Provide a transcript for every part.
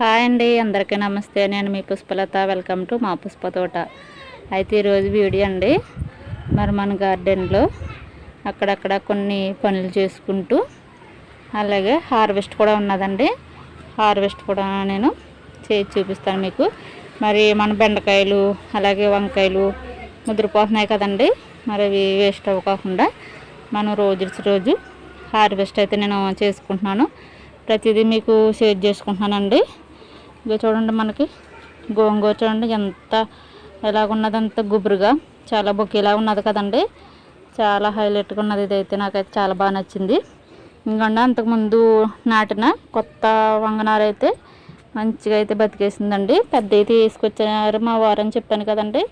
Hi అండి అందరికీ నమస్తే. నేను మీ పుష్పలత. వెల్కమ్ టు మా పుష్ప తోట. అయితే ఈరోజు వీడియో అండి. మరి మన గార్డెన్లో అక్కడక్కడ కొన్ని పనులు చేసుకుంటూ అలాగే హార్వెస్ట్ కూడా ఉన్నదండి. హార్వెస్ట్ కూడా నేను చేసి చూపిస్తాను మీకు. మరి మన బెండకాయలు అలాగే వంకాయలు ముదిరిపోతున్నాయి కదండి. మరి అవి వేస్ట్ అవ్వకుండా మనం రోజు రోజు హార్వెస్ట్ అయితే నేను చేసుకుంటున్నాను. ప్రతిదీ మీకు షేర్ చేసుకుంటున్నానండి. ఇక చూడండి మనకి గోంగూర చూడండి ఎంత ఎలాగున్నదంత గుబురుగా చాలా బొక్కేలా ఉన్నది కదండి. చాలా హైలైట్గా ఉన్నది ఇదైతే నాకైతే చాలా బాగా నచ్చింది. ఇంకండి అంతకుముందు నాటిన కొత్త వంగనారు అయితే మంచిగా అయితే బతికేసిందండి. పెద్ద అయితే తీసుకొచ్చారు మా వారని చెప్పాను కదండి.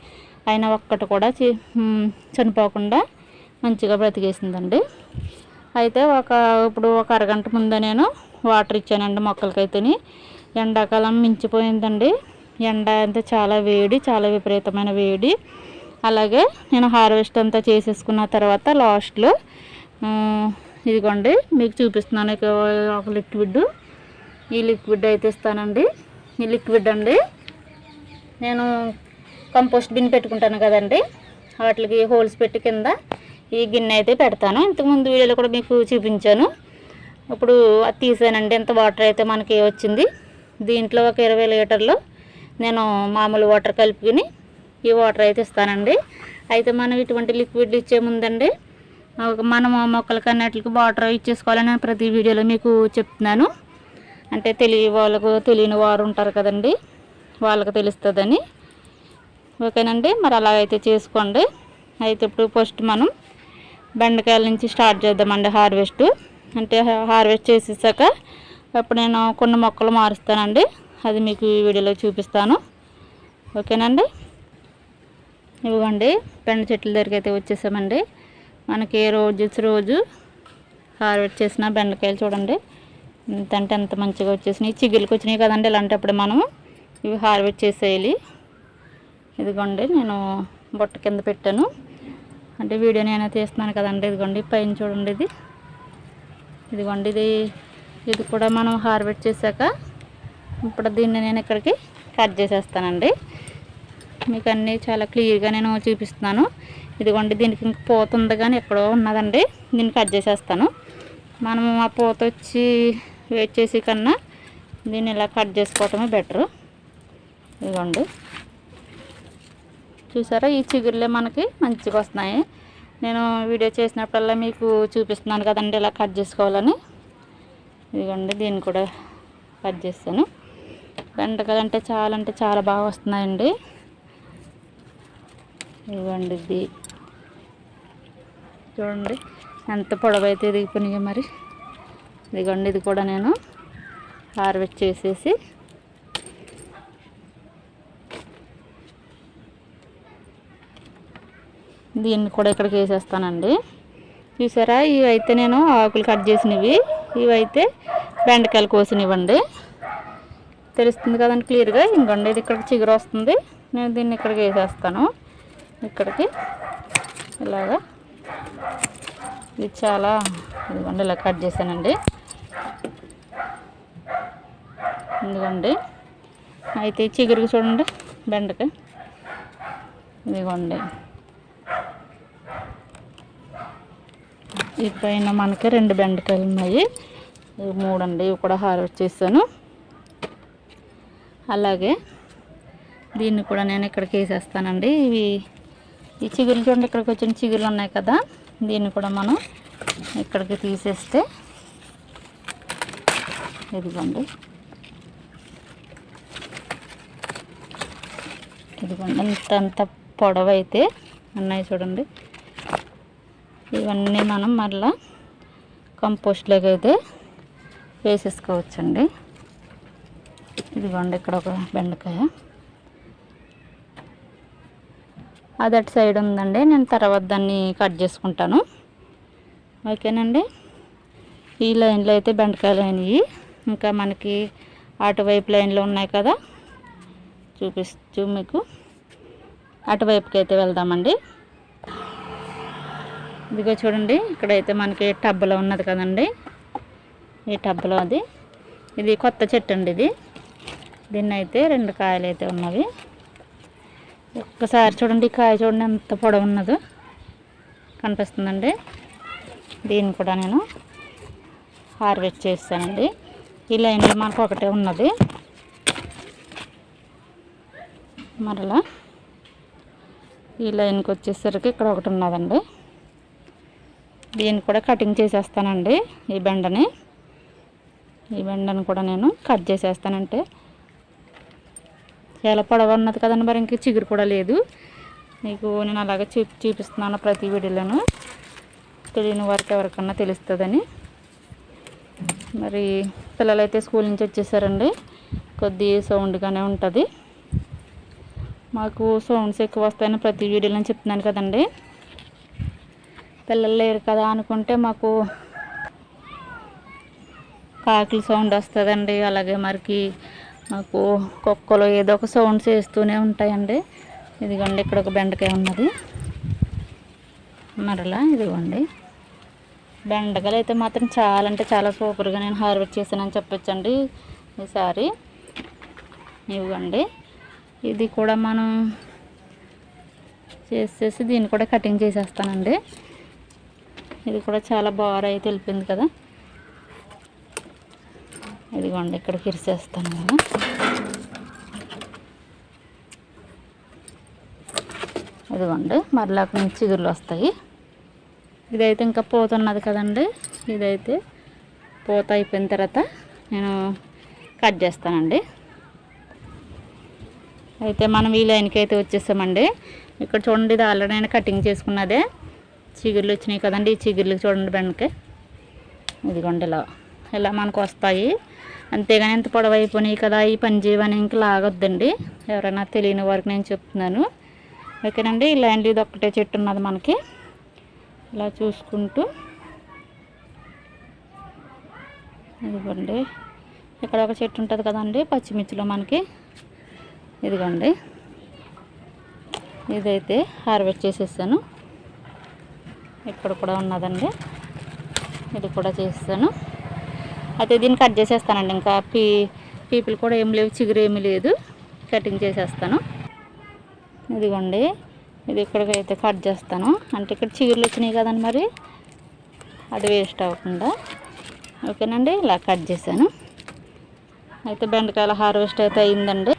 ఆయన ఒక్కటి కూడా చి- చనిపోకుండా మంచిగా బ్రతికేసిందండి. అయితే ఒక ఇప్పుడు ఒక అరగంట ముందే నేను వాటర్ ఇచ్చానండి మొక్కలకైతేని. ఎండాకాలం మించిపోయిందండి. ఎండ అంతా చాలా వేడి చాలా విపరీతమైన వేడి. అలాగే నేను హార్వెస్ట్ అంతా చేసేసుకున్న తర్వాత లాస్ట్లో ఇదిగోండి మీకు చూపిస్తున్నాను ఒక లిక్విడ్. ఈ లిక్విడ్ అయితే ఇస్తానండి. ఈ లిక్విడ్ అండి నేను కంపోస్ట్ బిన్ పెట్టుకుంటాను కదండి. వాటికి హోల్స్ పెట్టి కింద ఈ గిన్నె అయితే పెడతాను. ఇంతకుముందు వీడియోలో కూడా మీకు చూపించాను. ఇప్పుడు అది తీసానండి. ఎంత వాటర్ అయితే మనకి వచ్చింది. దీంట్లో ఒక ఇరవై లీటర్లు నేను మామూలు వాటర్ కలుపుకుని ఈ వాటర్ అయితే ఇస్తానండి. అయితే మనం ఇటువంటి లిక్విడ్ ఇచ్చే ముందండి మనం మొక్కలకి అన్నిటికి వాటర్ ఇచ్చేసుకోవాలని నేను ప్రతి వీడియోలో మీకు చెప్తున్నాను. అంటే తెలియ వాళ్ళకు తెలియని వారు ఉంటారు కదండి వాళ్ళకి తెలుస్తుందని. ఓకేనండి మరి అలాగైతే చేసుకోండి. అయితే ఇప్పుడు ఫస్ట్ మనం బెండకాయల నుంచి స్టార్ట్ చేద్దామండి హార్వెస్ట్. అంటే హార్వెస్ట్ చేసేసాక అప్పుడు నేను కొన్ని మొక్కలు మారుస్తానండి. అది మీకు ఈ వీడియోలో చూపిస్తాను. ఓకేనండి? ఇవ్వండి. పెండ చెట్ల దగ్గరికి అయితే వచ్చేసామండి. మనకి రోజు రోజు హార్వెస్ట్ చేసిన బెండకాయలు చూడండి. ఎంత అంటే ఎంత మంచిగా వచ్చేసినాయి. చిగురులకు వచ్చినాయి కదండి ఇలాంటప్పుడు మనము. ఇవి హార్వెస్ట్ చేసేయాలి. ఇదిగోండి నేను బొట్ట కింద పెట్టాను. అంటే వీడియో నేను తీస్తున్నాను కదండి. ఇదిగోండి పైన చూడండి ఇది. ఇదిగోండి ఇది ఇది కూడా మనం హార్వెస్ట్ చేశాక ఇప్పుడు దీన్ని నేను ఇక్కడికి కట్ చేసేస్తానండి. మీకు అన్నీ చాలా క్లియర్గా నేను చూపిస్తున్నాను. ఇదిగోండి దీనికి ఇంక పూత ఉంది కానీ ఎక్కడో ఉన్నదండి. దీన్ని కట్ చేసేస్తాను. మనము ఆ పోత వచ్చి వెయిట్ చేసి కన్నా దీన్ని ఇలా కట్ చేసుకోవటమే బెటరు. ఇదిగోండి. చూసారా ఈ చిగురులే మనకి మంచిగా వస్తున్నాయి. నేను వీడియో చేసినప్పుడల్లా మీకు చూపిస్తున్నాను కదండి ఇలా కట్ చేసుకోవాలని. ఇదిగోండి దీన్ని కూడా కట్ చేస్తాను. బెండకాయలు అంటే చాలా అంటే చాలా బాగా వస్తున్నాయండి. ఇదిగోండి ఇది చూడండి ఎంత పొడవైతే ఎదిగిపోయినాయో మరి. ఇదిగోండి ఇది కూడా నేను హార్వెస్ట్ చేసేసి దీన్ని కూడా ఇక్కడికి వేసేస్తానండి. చూసారా? ఇవి అయితే నేను ఆకులు కట్ చేసినవి. ఇవైతే బెండకాయలు కోసినివ్వండి. తెలుస్తుంది కదండి క్లియర్గా? ఇంకొండి ఇది ఇక్కడికి చిగురు వస్తుంది. నేను దీన్ని ఇక్కడికి వేసేస్తాను. ఇక్కడికి ఇలాగా. ఇది చాలా ఇదిగోండి ఇలా కట్ చేశానండి. ఇదిగోండి అయితే ఈ చిగురుకి చూడండి బెండకాయ. ఇదిగోండి. ఈ పైన మనకి రెండు బెండకాయలు ఉన్నాయి. ఇవి మూడు అండి ఇవి కూడా హార్వెస్ట్ చేశాను. అలాగే దీన్ని కూడా నేను ఇక్కడికి వేసేస్తానండి. ఇవి ఈ చిగురు చూడండి ఇక్కడికి వచ్చిన చిగురులు ఉన్నాయి కదా. దీన్ని కూడా మనం ఇక్కడికి తీసేస్తే ఇదిగోండి. ఇదిగోండి అంత అంత పొడవైతే ఉన్నాయి చూడండి. ఇవన్నీ మనం మళ్ళా కంపోస్ట్లోకి అయితే వేసేసుకోవచ్చండి. ఇదిగోండి ఇక్కడ ఒక బెండకాయ. అది అటు సైడ్ ఉందండి. నేను తర్వాత దాన్ని కట్ చేసుకుంటాను. ఓకేనండి? ఈ లైన్లో అయితే బెండకాయలు అయినాయి ఇంకా మనకి అటువైపు లైన్లో ఉన్నాయి కదా. చూపిస్తూ మీకు. అటువైపుకి అయితే వెళ్దామండి. ఇదిగో చూడండి ఇక్కడైతే మనకి టబ్బలో ఉన్నది కదండి. ఈ టబ్లో అది. ఇది కొత్త చెట్టు అండి ఇది. దీన్ని అయితే రెండు కాయలు అయితే ఉన్నవి. ఒక్కసారి చూడండి ఈ కాయ చూడండి ఎంత పొడవు ఉన్నదో కనిపిస్తుందండి. దీన్ని కూడా నేను హార్వెస్ట్ చేస్తానండి. ఈ లైన్లో మనకు ఒకటే ఉన్నది. మరలా ఈ లైన్కి వచ్చేసరికి ఇక్కడ ఒకటి ఉన్నదండి. దీన్ని కూడా కటింగ్ చేసేస్తానండి ఈ బెండని. ఈ బెండని కూడా నేను కట్ చేసేస్తానంటే. చాలా పొడవు ఉన్నది కదండి మరి ఇంక చిగురు కూడా లేదు. మీకు నేను అలాగే చూ చూపిస్తున్నాను ప్రతి వీడియోలోను. తెలియని వారికి ఎవరికన్నా తెలుస్తుందని. మరి పిల్లలైతే స్కూల్ నుంచి వచ్చేసారండి. కొద్ది సౌండ్గానే ఉంటుంది. మాకు సౌండ్స్ ఎక్కువ వస్తాయని ప్రతి వీడియోలో చెప్తున్నాను కదండి. పిల్లలు లేరు కదా అనుకుంటే మాకు కాకులు సౌండ్ వస్తుందండి. అలాగే మరికి మాకు కుక్కలు ఏదో ఒక సౌండ్ చేస్తూనే ఉంటాయండి. ఇదిగోండి ఇక్కడ ఒక బెండకాయ ఉన్నది. మరలా ఇదిగోండి. బెండకాయలు అయితే మాత్రం చాలా అంటే చాలా సూపర్గా నేను హార్వెస్ట్ చేశానని చెప్పొచ్చండి ఈసారి. ఇవ్వండి ఇది కూడా మనం చేసేసి దీన్ని కూడా కటింగ్ చేసేస్తానండి. ఇది కూడా చాలా బాగా అయితే తెలిపింది కదా. ఇదిగోండి ఇక్కడ కిరిసేస్తాను కదా ఇదిగోండి మరలా అక్కడి నుంచి చిగుర్లు వస్తాయి. ఇదైతే ఇంకా పోతున్నది కదండి. ఇదైతే పోత అయిపోయిన తర్వాత నేను కట్ చేస్తానండి. అయితే మనం ఈ లైన్కి అయితే వచ్చేసామండి. ఇక్కడ చూడండి ఇది ఆల్రెడీ నేను కటింగ్ చేసుకున్నదే. చిగుర్లు వచ్చినాయి కదండి ఈ చిగుర్లు చూడండి బెండకాయ. ఇదిగోండి ఇలా ఇలా మనకు వస్తాయి. అంతేగాని ఎంత పొడవు అయిపోయినాయి కదా ఈ పని ఇంకా ఇంక లాగొద్దండి. ఎవరైనా తెలియని వారికి నేను చెప్తున్నాను. ఓకేనండి ఇలాంటి ఇది ఒక్కటే చెట్టు ఉన్నది మనకి. ఇలా చూసుకుంటూ. ఇదిగోండి ఇక్కడ ఒక చెట్టు ఉంటుంది కదండి పచ్చిమిర్చిలో మనకి. ఇదిగోండి ఇదైతే హార్వెస్ట్ చేసేసాను. ఇక్కడ కూడా ఉన్నదండి. ఇది కూడా చేస్తాను. అయితే దీన్ని కట్ చేసేస్తానండి. ఇంకా పీ పీపుల్ కూడా ఏం లేవు చిగురు లేదు. కటింగ్ చేసేస్తాను. ఇదిగోండి. ఇది ఇక్కడికైతే అయితే కట్ చేస్తాను. అంటే ఇక్కడ చిగురులు వచ్చినాయి కదండి మరి. అది వేస్ట్ అవ్వకుండా. ఓకేనండి ఇలా కట్ చేశాను. అయితే బెండకాయల హార్వెస్ట్ అయితే అయిందండి.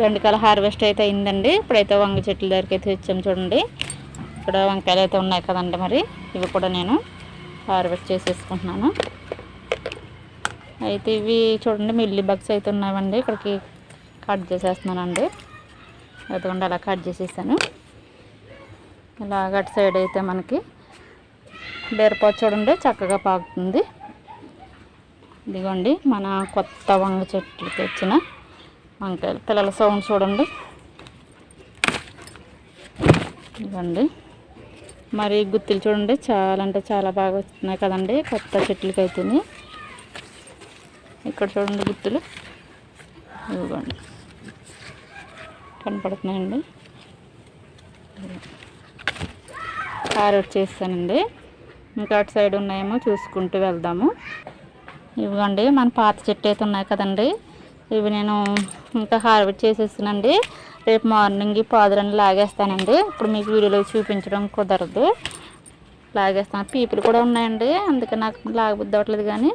బెండకాయల హార్వెస్ట్ అయితే అయిందండి. ఇప్పుడైతే వంగ చెట్ల దగ్గరికి అయితే వచ్చాము చూడండి. ఇక్కడ వంకాయలు అయితే ఉన్నాయి కదండి మరి. ఇవి కూడా నేను హార్వెస్ట్ చేసేసుకుంటున్నాను. అయితే ఇవి చూడండి మిల్లీ బగ్స్ అయితే ఉన్నాయండి ఇక్కడికి కట్ చేసేస్తున్నానండి. అదిగోండి అలా కట్ చేసేసాను. ఇలా అటు సైడ్ అయితే మనకి బీరపా చూడండి చక్కగా పాకుతుంది. ఇదిగోండి మన కొత్త వంగ చెట్లకి వచ్చిన వంకాయలు. పిల్లల సౌండ్ చూడండి. ఇదిగోండి. మరి గుత్తులు చూడండి చాలా అంటే చాలా బాగా వస్తున్నాయి కదండి కొత్త చెట్లకి అయితేనే ఇక్కడ చూడండి గుత్తులు. ఇవ్వండి కనపడుతున్నాయండి. క్యారెట్ చేస్తానండి ఇంకా అటు సైడ్ ఉన్నాయేమో చూసుకుంటూ వెళ్దాము. ఇవ్వండి మన పాత చెట్టు అయితే ఉన్నాయి కదండి. ఇవి నేను ఇంకా హార్వెస్ట్ చేసేసానండి రేపు మార్నింగ్ ఈ పాదులని లాగేస్తానండి. ఇప్పుడు మీకు వీడియోలో చూపించడం కుదరదు. లాగేస్తాను. పీపులు కూడా ఉన్నాయండి. అందుకే నాకు లాగబుద్ధి అవ్వట్లేదు కానీ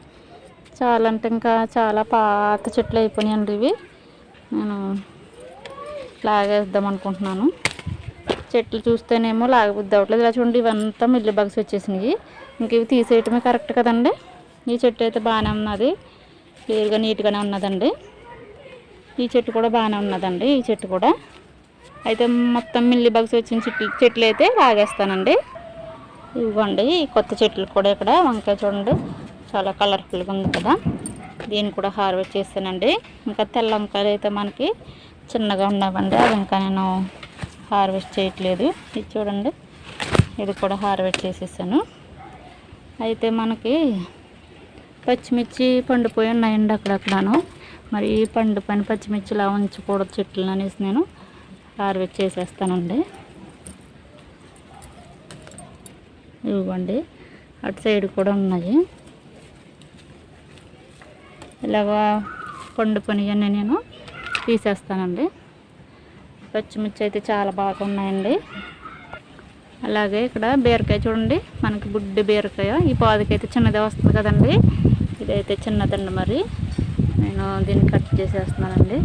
చాలా అంటే ఇంకా చాలా పాత చెట్లు అయిపోయినాయండి ఇవి. నేను లాగేద్దాం అనుకుంటున్నాను. చెట్లు చూస్తేనేమో లాగబుద్ధి అవ్వట్లేదు. ఇలా చూడండి ఇవంతా మిల్లి బగ్స్ వచ్చేసినాయి. ఇంక ఇవి తీసేయటమే కరెక్ట్ కదండి? ఈ చెట్టు అయితే బాగానే ఉన్నది. క్లియర్గా నీట్గానే ఉన్నదండి. ఈ చెట్టు కూడా బాగానే ఉన్నదండి ఈ చెట్టు కూడా. అయితే మొత్తం మిల్లి బగ్స్ వచ్చిన చెట్లు చెట్లు అయితే లాగేస్తానండి. ఇవ్వండి ఈ కొత్త చెట్లు కూడా ఇక్కడ వంకాయ చూడండి. చాలా కలర్ఫుల్గా ఉంది కదా. దీన్ని కూడా హార్వెస్ట్ చేస్తానండి. ఇంకా తెల్ల వంకాయలు అయితే మనకి చిన్నగా ఉన్నామండి అది ఇంకా నేను హార్వెస్ట్ చేయట్లేదు. ఇది చూడండి. ఇది కూడా హార్వెస్ట్ చేసేసాను. అయితే మనకి పచ్చిమిర్చి పండిపోయి ఉన్నాయండి అక్కడక్కడను. మరి ఈ పండు పని పచ్చిమిర్చి ఇలా ఉంచకూడదు చెట్లు అనేసి నేను ఆరవెచ్చేసేస్తానండి చేసేస్తానండి. ఇవ్వండి. అటు సైడ్ కూడా ఉన్నాయి. ఇలాగా పండు పనియన్నీ నేను తీసేస్తానండి. పచ్చిమిర్చి అయితే చాలా బాగా ఉన్నాయండి. అలాగే ఇక్కడ బీరకాయ చూడండి. మనకి బుడ్డి బీరకాయ. ఈ పాదకైతే చిన్నదే వస్తుంది కదండి. ఇదైతే చిన్నదండి మరి. నేను దీన్ని కట్ చేసేస్తున్నానండి.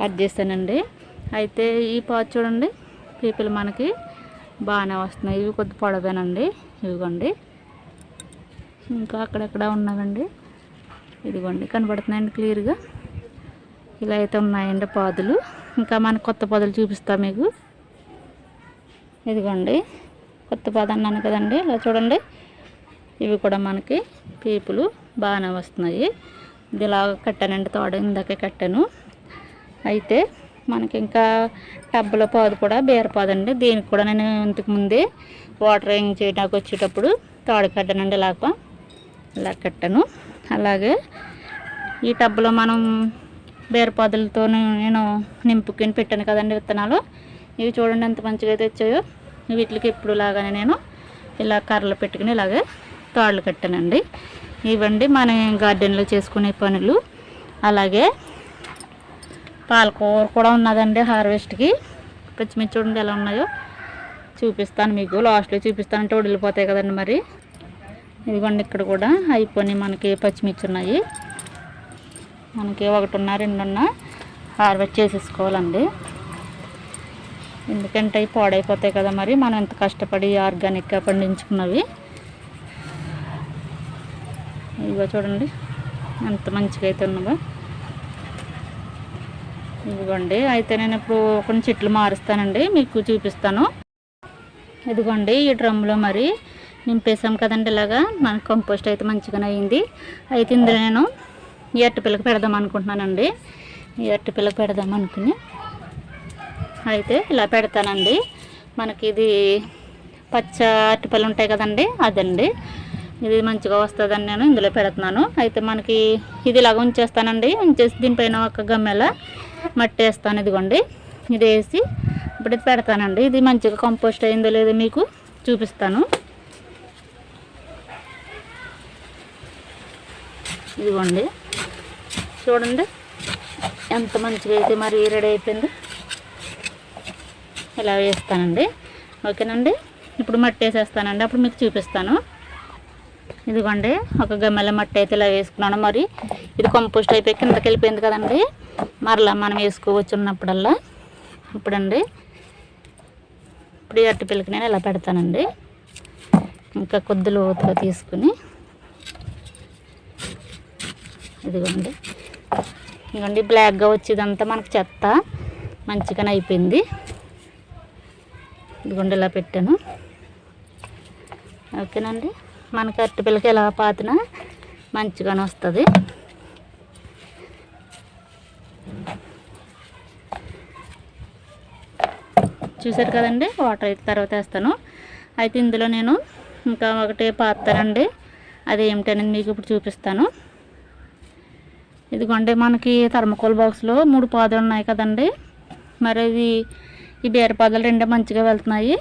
కట్ చేస్తానండి. అయితే ఈ పాదు చూడండి పీపుల్ మనకి బాగానే వస్తున్నాయి. ఇవి కొద్ది పొడవేనండి. ఇవిగోండి. ఇంకా అక్కడక్కడ ఉన్నావండి ఇదిగోండి కనబడుతున్నాయండి క్లియర్గా. ఇలా అయితే ఉన్నాయండి పాదులు. ఇంకా మన కొత్త పాదులు చూపిస్తా మీకు. ఇదిగోండి. కొత్త పాద అన్నాను కదండి ఇలా చూడండి. ఇవి కూడా మనకి పీపులు బాగానే వస్తున్నాయి. ఇది ఇలా కట్టానండి తోడ ఇందాకే కట్టాను. అయితే మనకి ఇంకా టబ్బుల పాదు కూడా బీరపాదండి దీనికి కూడా నేను ఇంతకు ముందే వాటరింగ్ చేయడానికి వచ్చేటప్పుడు తోడ కట్టానండి ఇలాగ. ఇలా కట్టాను. అలాగే ఈ టబ్బులో మనం బీరపాదులతో నేను నింపుకొని పెట్టాను కదండి విత్తనాలు. ఇవి చూడండి ఎంత మంచిగా అయితే వచ్చాయో. వీటికి ఎప్పుడు లాగానే నేను ఇలా కర్రలు పెట్టుకుని ఇలాగే తాళ్ళు కట్టానండి. ఇవండి మన గార్డెన్లో చేసుకునే పనులు. అలాగే పాలకూర కూడా ఉన్నదండి హార్వెస్ట్కి. పచ్చిమిర్చి చూడండి ఎలా ఉన్నాయో చూపిస్తాను మీకు. లాస్ట్లో చూపిస్తానంటే వదిలిపోతాయి కదండి మరి. ఇదిగోండి ఇక్కడ కూడా అయిపోయి మనకి పచ్చిమిర్చి ఉన్నాయి మనకి ఒకటిన్న రెండున్న హార్వెస్ట్ చేసేసుకోవాలండి. ఎందుకంటే అవి పాడైపోతాయి కదా మరి మనం ఎంత కష్టపడి ఆర్గానిక్గా పండించుకున్నవి. ఇదిగో చూడండి ఎంత మంచిగా అయితే ఉన్నవో ఇదిగోండి అయితే నేను ఇప్పుడు కొన్ని చెట్లు మారుస్తానండి మీకు చూపిస్తాను. ఇదిగోండి ఈ డ్రమ్లో మరి నింపేసాం కదండి ఇలాగా మన కంపోస్ట్ అయితే మంచిగానే అయింది. అయితే ఇందులో నేను ఈ అరటిపిల్లకి పెడదాం అనుకుంటున్నానండి. ఈ అరటిపిల్లకి పెడదాం అనుకుని అయితే ఇలా పెడతానండి. మనకి ఇది పచ్చ అరటిపళ్ళు ఉంటాయి కదండి అదండి. ఇది మంచిగా వస్తుందని నేను ఇందులో పెడుతున్నాను. అయితే మనకి ఇది ఇలాగ ఉంచేస్తానండి. ఉంచేసి దీనిపైన ఒక గమ్మెల మట్టి వేస్తాను ఇదిగోండి. ఇది వేసి ఇప్పుడు ఇది పెడతానండి. ఇది మంచిగా కంపోస్ట్ అయిందో లేదో మీకు చూపిస్తాను. ఇదిగోండి. చూడండి. ఎంత మంచిగా అయితే మరి రెడీ అయిపోయింది. ఇలా వేస్తానండి. ఓకేనండి? ఇప్పుడు మట్టి వేసేస్తానండి అప్పుడు మీకు చూపిస్తాను. ఇదిగోండి ఒక గమ్మెల మట్టి అయితే ఇలా వేసుకున్నాను. మరి ఇది కంపోస్ట్ అయిపోయి కిందకి వెళ్ళిపోయింది కదండి. మరలా మనం వేసుకోవచ్చు ఉన్నప్పుడల్లా ఇప్పుడండి ఇప్పుడు ఈ అట్టి పిల్లకి నేను ఇలా పెడతానండి. ఇంకా కొద్ది లోతుగా తీసుకుని ఇదిగోండి. ఇదిగోండి బ్లాక్గా వచ్చేదంతా మనకు చెత్త మంచిగానే అయిపోయింది. ఇదిగోండి ఇలా పెట్టాను. ఓకేనండి? మనకి అరటిపిల్లకి ఎలా పాతినా మంచిగానే వస్తుంది. చూసారు కదండి? వాటర్ అయితే తర్వాత వేస్తాను. అయితే ఇందులో నేను ఇంకా ఒకటి పాతానండి. అది ఏమిటనేది మీకు ఇప్పుడు చూపిస్తాను. ఇదిగోండి మనకి థర్మకోల్ బాక్స్లో మూడు పాదులు ఉన్నాయి కదండి. మరి ఇది ఈ బీరపాదాలు రెండే మంచిగా వెళ్తున్నాయి.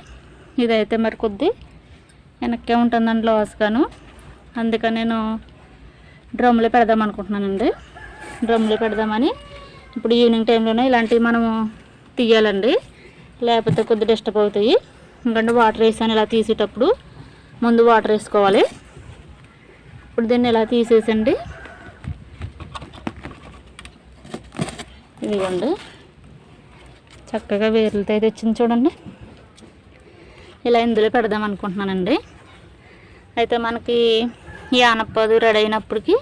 ఇదైతే మరి కొద్ది వెనక్కే ఉంటుందండి లాస్గాను. అందుకని నేను డ్రమ్లో పెడదాం అనుకుంటున్నానండి. డ్రమ్లో పెడదామని ఇప్పుడు ఈవినింగ్ టైంలోనే ఇలాంటివి మనము తీయాలండి. లేకపోతే కొద్ది డిస్టర్బ్ అవుతాయి. ఎందుకంటే వాటర్ వేసాను ఇలా తీసేటప్పుడు. ముందు వాటర్ వేసుకోవాలి. ఇప్పుడు దీన్ని ఇలా తీసేసండి. ఇదిగోండి. చక్కగా వేర్లతో అయితే వచ్చింది చూడండి. ఇలా ఇందులో పెడదాం అనుకుంటున్నానండి. అయితే మనకి ఈ ఆనపదు రెడీ అయినప్పటికి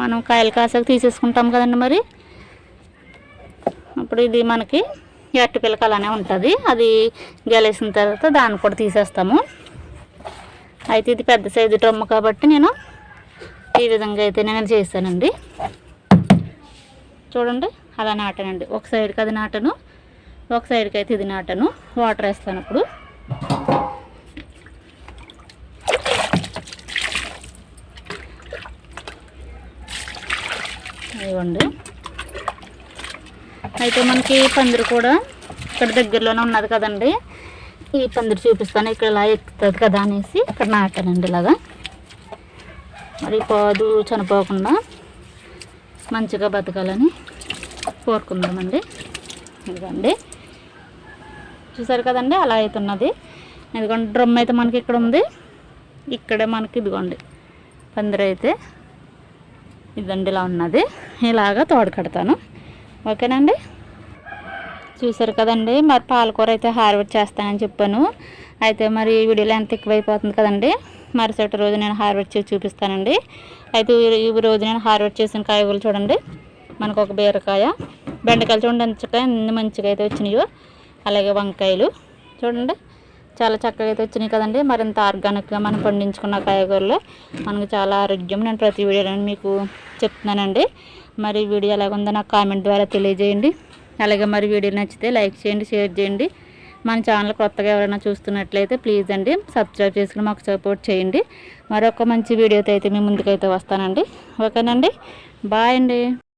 మనం కాయలు కాసాక తీసేసుకుంటాం కదండి మరి. అప్పుడు ఇది మనకి ఈ పిల్లక అలానే ఉంటుంది. అది గెలేసిన తర్వాత దాన్ని కూడా తీసేస్తాము. అయితే ఇది పెద్ద సైజు టొమ్మ కాబట్టి నేను ఈ విధంగా అయితే నేను చేశానండి. చూడండి. అలా నాటానండి. ఒక సైడ్కి అది నాటను ఒక సైడ్కి అయితే ఇది నాటను. వాటర్ వేస్తాను ఇప్పుడు. ఇవ్వండి అయితే మనకి పందిరి కూడా ఇక్కడ దగ్గరలోనే ఉన్నది కదండి. ఈ పందిరి చూపిస్తాను. ఇక్కడ ఇలా ఎక్కుతుంది కదా అనేసి ఇక్కడ నాటానండి ఇలాగా. మరి పాదు చనిపోకుండా మంచిగా బతకాలని కోరుకుందామండి. ఇదిగోండి. చూసారు కదండి అలా అవుతున్నది ఇదిగోండి డ్రమ్ అయితే మనకి ఇక్కడ ఉంది. ఇక్కడే మనకి ఇదిగోండి పందిరైతే అయితే ఇదండి ఇలా ఉన్నది. ఇలాగా తోడు కడతాను. ఓకేనండి? చూసారు కదండి మరి పాలకూర అయితే హార్వెస్ట్ చేస్తానని చెప్పాను. అయితే మరి ఈ వీడియోలో ఎంత ఎక్కువైపోతుంది కదండి మరుసటి రోజు నేను హార్వెస్ట్ చేసి చూపిస్తానండి. అయితే ఈ- ఈ రోజు నేను హార్వెస్ట్ చేసిన కాయగూరలు చూడండి మనకు ఒక బీరకాయ. బెండకాయలు చూడండి ఎంత ఎన్ని మంచిగా అయితే వచ్చినాయో. అలాగే వంకాయలు చూడండి. చాలా చక్కగా అయితే వచ్చినాయి కదండి. మరింత ఆర్గానిక్గా మనం పండించుకున్న కాయగూరలు. మనకు చాలా ఆరోగ్యం. నేను ప్రతి వీడియోలో మీకు చెప్తున్నానండి. మరి వీడియో ఎలాగుందో నాకు కామెంట్ ద్వారా తెలియజేయండి. అలాగే మరి వీడియో నచ్చితే లైక్ చేయండి షేర్ చేయండి. మన ఛానల్ కొత్తగా ఎవరైనా చూస్తున్నట్లయితే ప్లీజ్ అండి సబ్స్క్రైబ్ చేసుకుని మాకు సపోర్ట్ చేయండి. మరొక మంచి వీడియోతో అయితే మీ ముందుకైతే వస్తానండి. ఓకేనండి. బాయ్ అండి.